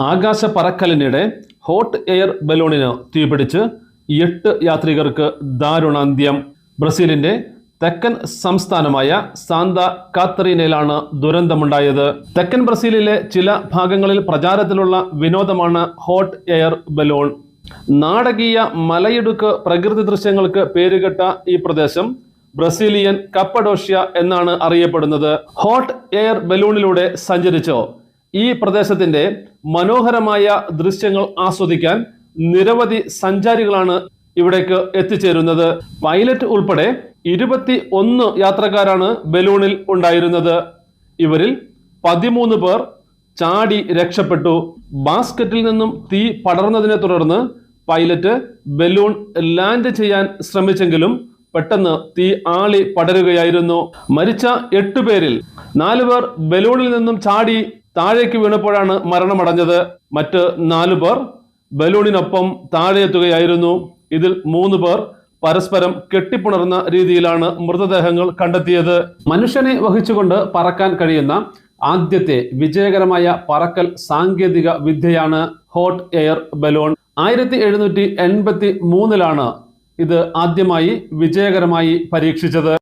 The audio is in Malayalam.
ആകാശ പറക്കലിനിടെ ഹോട്ട് എയർ ബലൂണിന് തീപിടിച്ച് എട്ട് യാത്രികർക്ക് ദാരുണാന്ത്യം. ബ്രസീലിന്റെ തെക്കൻ സംസ്ഥാനമായ സാന്ത കാത്തറീനയിലാണ് ദുരന്തമുണ്ടായത്. തെക്കൻ ബ്രസീലിലെ ചില ഭാഗങ്ങളിൽ പ്രചാരത്തിലുള്ള വിനോദമാണ് ഹോട്ട് എയർ ബലൂൺ. നാടകീയ മലയിടുക്ക് പ്രകൃതി ദൃശ്യങ്ങൾക്ക് പേരുകെട്ട ഈ പ്രദേശം ബ്രസീലിയൻ കപ്പഡോഷ്യ എന്നാണ് അറിയപ്പെടുന്നത്. ഹോട്ട് എയർ ബലൂണിലൂടെ സഞ്ചരിച്ചോ? ഈ പ്രദേശത്തിന്റെ മനോഹരമായ ദൃശ്യങ്ങൾ ആസ്വദിക്കാൻ നിരവധി സഞ്ചാരികളാണ് ഇവിടേക്ക് എത്തിച്ചേരുന്നത്. പൈലറ്റ് ഉൾപ്പെടെ ഇരുപത്തി ഒന്ന് യാത്രക്കാരാണ് ബലൂണിൽ ഉണ്ടായിരുന്നത്. ഇവരിൽ പതിമൂന്ന് പേർ ചാടി രക്ഷപ്പെട്ടു. ബാസ്ക്കറ്റിൽ നിന്നും തീ പടർന്നതിനെ തുടർന്ന് പൈലറ്റ് ബലൂൺ ലാൻഡ് ചെയ്യാൻ ശ്രമിച്ചെങ്കിലും പെട്ടെന്ന് തീ ആളി പടരുകയായിരുന്നു. മരിച്ച എട്ടു പേരിൽ നാലു പേർ ബലൂണിൽ നിന്നും ചാടി താഴേക്ക് വീണപ്പോഴാണ് മരണമടഞ്ഞത്. മറ്റ് നാലു പേർ ബലൂണിനൊപ്പം താഴെ എത്തുകയായിരുന്നു ഇതിൽ മൂന്ന് പേർ പരസ്പരം കെട്ടിപ്പുണർന്ന രീതിയിലാണ് മൃതദേഹങ്ങൾ കണ്ടെത്തിയത്. മനുഷ്യനെ വഹിച്ചുകൊണ്ട് പറക്കാൻ കഴിയുന്ന ആദ്യത്തെ വിജയകരമായ പറക്കൽ സാങ്കേതിക വിദ്യയാണ് ഹോട്ട് എയർ ബലൂൺ. ആയിരത്തി എഴുന്നൂറ്റി എൺപത്തി മൂന്നിലാണ് ഇത് ആദ്യമായി വിജയകരമായി പരീക്ഷിച്ചത്.